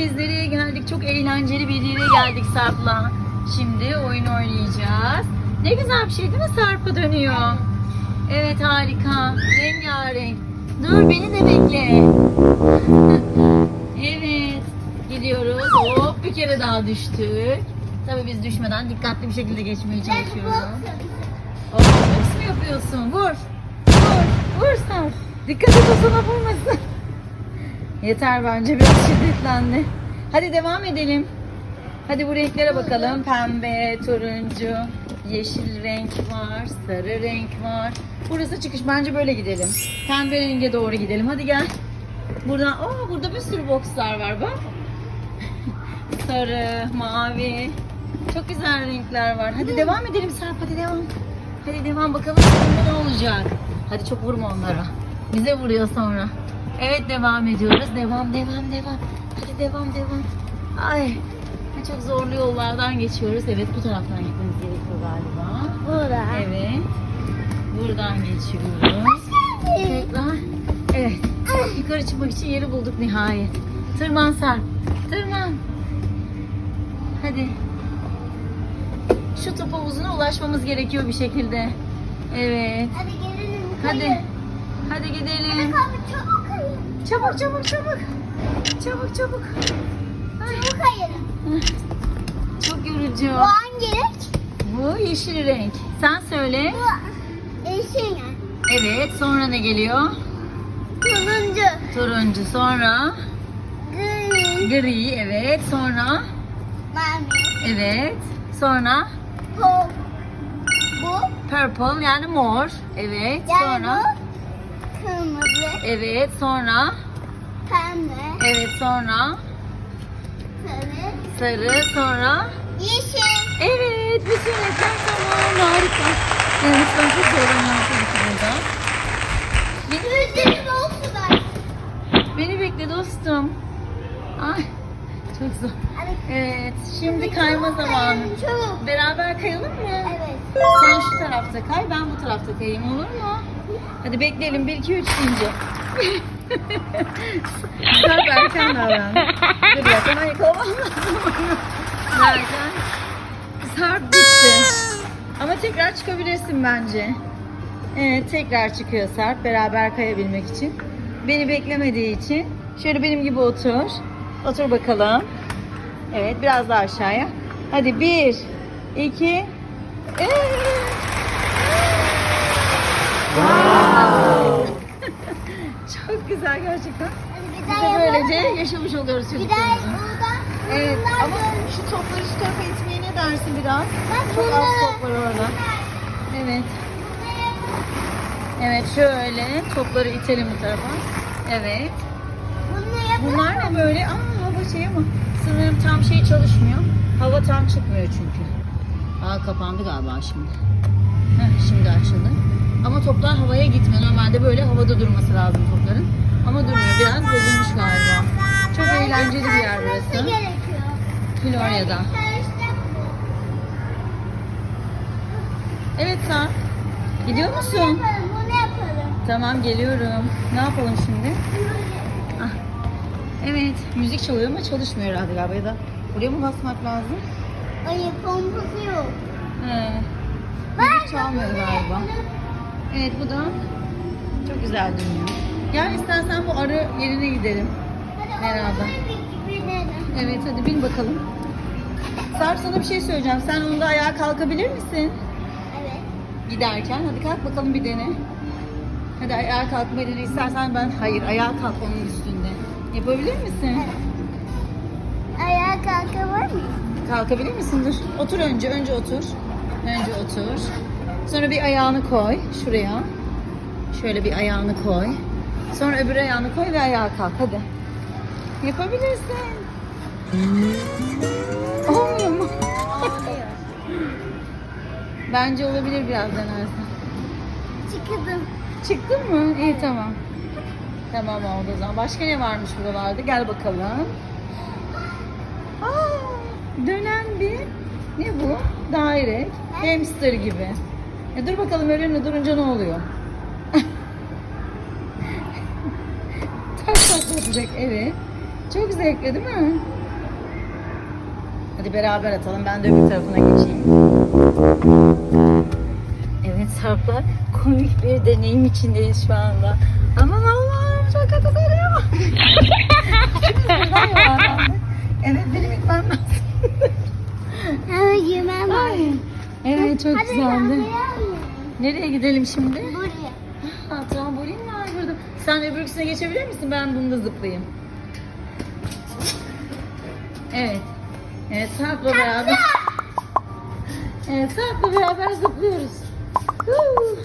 Biz nereye geldik? Çok eğlenceli bir yere geldik Sarp'la. Şimdi oyun oynayacağız. Ne güzel bir şey değil mi Sarp'a dönüyor? Evet harika. Rengarenk. Dur beni de bekle. evet. Gidiyoruz. Hop bir kere daha düştük. Tabii biz düşmeden dikkatli bir şekilde geçmeye çalışıyoruz. Oh, boks mu yapıyorsun? Vur. Vur. Vur Sarp. Dikkat et o sana vurmasın. Yeter bence biraz şiddetlendi. Hadi devam edelim. Hadi bu renklere bakalım. Pembe, turuncu, yeşil renk var, sarı renk var. Burası çıkış. Bence böyle gidelim. Pembe renge doğru gidelim. Hadi gel. Buradan, aa burada bir sürü boxlar var bak. Sarı, mavi. Çok güzel renkler var. Hadi devam edelim Sarp. Hadi devam. Hadi devam bakalım sonunda ne olacak. Hadi çok vurma onlara. Bize vuruyor sonra. Evet devam ediyoruz. Devam devam devam. Hadi devam devam. Ay çok zorlu yollardan geçiyoruz. Evet bu taraftan gitmemiz gerekiyor galiba. Burada. Evet. Buradan geçiyoruz. Tekrar. Evet. Yukarı çıkmak için yeri bulduk nihayet. Tırman Sarp. Tırman. Hadi. Şu top havuzuna ulaşmamız gerekiyor bir şekilde. Evet. Hadi gelelim. Hadi. Hadi gidelim. Abi çabuk. Çabuk çabuk çabuk. Çabuk çabuk. Ay, Çabuk kayın. Çok yorucu. Bu hangi renk? Bu yeşil renk. Sen söyle. Bu yeşil renk. Evet. Sonra ne geliyor? Turuncu. Turuncu. Sonra Gri. gri. Evet. Sonra Mavi. evet. Sonra Pop. Bu. purple yani mor. Evet. Yani Sonra bu. Kırmızı. evet. Sonra Pembe. evet. Sonra Sarı. sarı. Sonra Yeşil. Evet, bütün renkler tamam. Harika. Evet, ben çok zorlanıyorum tabii ki burada. Gözlerim olsun ben. beni bekle dostum. Ay, çok zor. Evet, şimdi kayma zamanı. Beraber kayalım mı? Evet. Sen şu tarafta kay, ben bu tarafta kayayım olur mu? Hadi bekleyelim, 1, 2, 3 deyince. Sarp erken davran. Dur dakika, ben yakalamam lazım. Derken Sarp gitti. Ama tekrar çıkabilirsin bence. Evet, tekrar çıkıyor Sarp beraber kayabilmek için. Beni beklemediği için. Şöyle benim gibi otur. Otur bakalım. Evet, biraz daha aşağıya. Hadi bir, iki, üç. Çok güzel gerçekten. Biz de böylece yaşamış oluyoruz buradan. Evet ama şu topları şu tarafa itmeye ne dersin biraz? Bak Çok az bunları- top var orada. Evet. Evet şöyle topları itelim bu tarafa. Evet. Bunlar ne böyle? Aa hava şey ama sanırım tam şey çalışmıyor. Hava tam çıkmıyor çünkü. Aa kapandı galiba şimdi. Heh, şimdi açıldı. Ama toplar havaya gitmiyor. Normalde böyle havada durması lazım topların. Ama durmuyor. Biraz bozulmuş galiba. Çok eğlenceli bir yer burası. Florya'da. Evet Sarp. Gidiyor musun? Tamam geliyorum. Ne yapalım şimdi? Ah. Evet müzik çalıyor ama çalışmıyor herhalde galiba ya da buraya mı basmak lazım? Hayır, pompası yok. He. Müzik çalmıyor galiba. Evet bu da çok güzel dönüyor. Gel istersen bu arı yerine gidelim. Hadi Beraber. Evet hadi bin bakalım. Sarp sana bir şey söyleyeceğim. Sen onda ayağa kalkabilir misin? Evet. Giderken. Hadi kalk bakalım bir dene. Hadi ayağa kalkmayı dene. İstersen ben hayır ayağa kalk onun üstünde. Yapabilir misin? Ayağa kalkabilir miyim? Kalkabilir misin? Dur. Otur önce. Önce otur. Önce otur. Sonra bir ayağını koy şuraya. Şöyle bir ayağını koy. Sonra öbür ayağını koy ve ayağa kalk. Hadi. Yapabilirsin. Olmuyor mu? Bence olabilir biraz denersen. Çıkdım. Çıktın mı? İyi tamam. Tamam oldu o zaman. Başka ne varmış buralarda? Gel bakalım. Aa, dönen bir ne bu? Daire. Hamster gibi. E dur bakalım önünde durunca ne oluyor? Ters yapacak evet. Çok zevkli değil mi? Hadi beraber atalım. Ben de öbür tarafına geçeyim. Evet Sarp'la komik bir deneyim içindeyiz şu anda. Aman Allah'ım çok kötü geliyor. evet benim gitmem lazım. Var. Evet çok güzeldi. Nereye gidelim şimdi? Buraya. Ha, trambolin var burada. Sen öbürküsüne geçebilir misin? Ben bunda zıplayayım. Evet. Evet Sarp'la beraber. Evet Sarp'la beraber zıplıyoruz. Huu.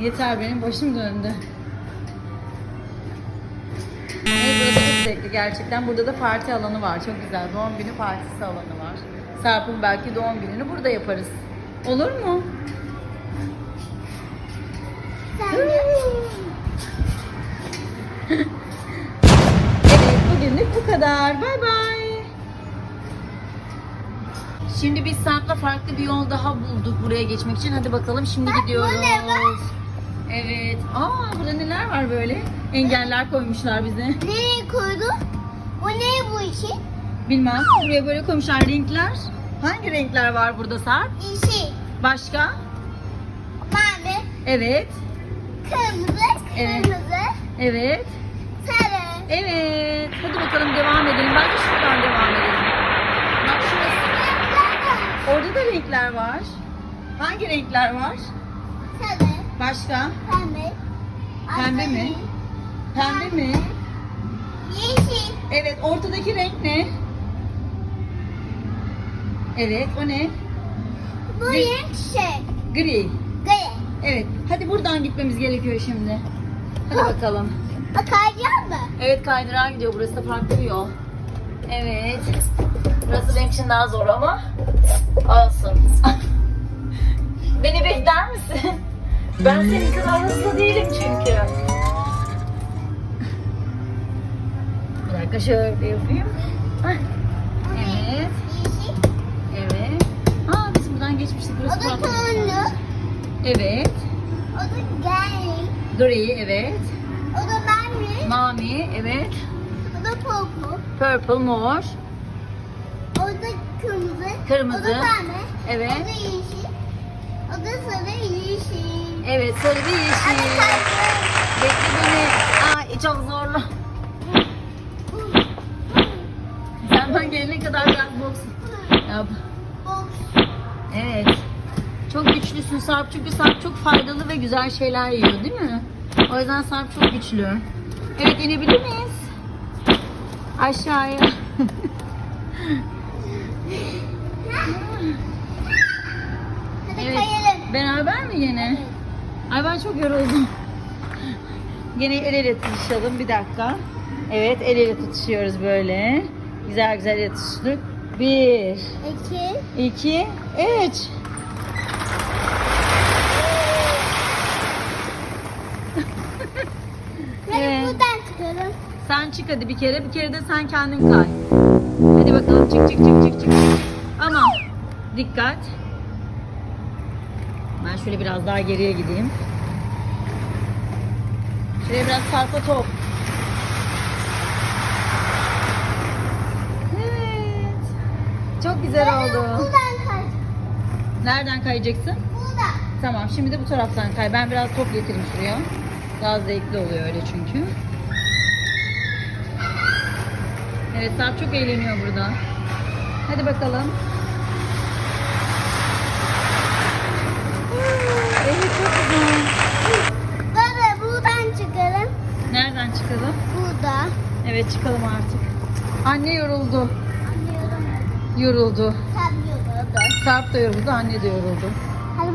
Yeter benim başım döndü. Evet burası çok zevkli gerçekten. Burada da parti alanı var. Çok güzel. Doğum günü partisi alanı var. Sarp'ın belki doğum gününü burada yaparız. Olur mu? Evet bugünlük bu kadar. Bay bay. Şimdi biz Sarp'la farklı bir yol daha bulduk buraya geçmek için. Hadi bakalım şimdi Bak, gidiyoruz. Evet. Aa burada neler var böyle? Engeller koymuşlar bize. Nereye koydun? Bu ne bu işi? Bilmem. Buraya böyle koymuşlar renkler. Hangi renkler var burada Sarp? İşi. Başka? Mavi, Evet. kırmızı, Evet. kırmızı, Evet. sarı. Evet. Hadi bakalım devam edelim. Bence şuradan devam edelim. Bak şurası. Orada da renkler var. Hangi renkler var? Sarı, Başka? pembe. Pembe mi? Pembe mi? Yeşil. Evet, ortadaki renk ne? Evet, o ne? Bu Ne? renk şey. Gri. Gaya. Evet, hadi buradan gitmemiz gerekiyor şimdi. Hadi bakalım. Bakacağım mı? Evet, kaydırağa gidiyor. Burası da farklı bir yol. Evet. Burası benim için daha zor ama olsun. Beni bekler misin? Ben senin kadar hızlı değilim çünkü. Bir dakika şöyle yapayım. Evet. O da gri. Gri, evet. O da mavi. Mavi, evet. O da purple. Purple, mor. O da kırmızı. Kırmızı. O da pembe. Evet. O da yeşil. O da sarı yeşil. Evet, sarı ve yeşil. Bekle beni. Ay çok zorlu. Sen ben gelene kadar biraz boks yap. Box. Evet. Çok güçlüsün Sarp çünkü Sarp çok faydalı ve güzel şeyler yiyor değil mi? O yüzden Sarp çok güçlü. Evet inebilir miyiz? Aşağıya. Hadi Evet. kayalım. Beraber mi yine? Ay ben çok yoruldum. Yine el ele tutuşalım bir dakika. Evet el ele tutuşuyoruz böyle. Güzel güzel el tutuştuk. Bir, İki. iki, üç. Ben Evet. buradan çıkıyorum. Sen çık hadi bir kere. Bir kere de sen kendin kay. Hadi bakalım çık çık çık çık çık. Aman dikkat. Ben şöyle biraz daha geriye gideyim. Şuraya biraz sarpa top. Evet. Çok güzel oldu. Buradan kay. Nereden kayacaksın? Buradan. Tamam şimdi de bu taraftan kay. Ben biraz top getireyim şuraya. Daha zevkli oluyor öyle çünkü. Evet Sarp çok eğleniyor burada. Hadi bakalım. Evet çok güzel. Baba buradan çıkalım. Nereden çıkalım? Burada. Evet çıkalım artık. Anne yoruldu. Anlıyorum. Yoruldu. Tabii burada. Sarp da yoruldu, anne de yoruldu.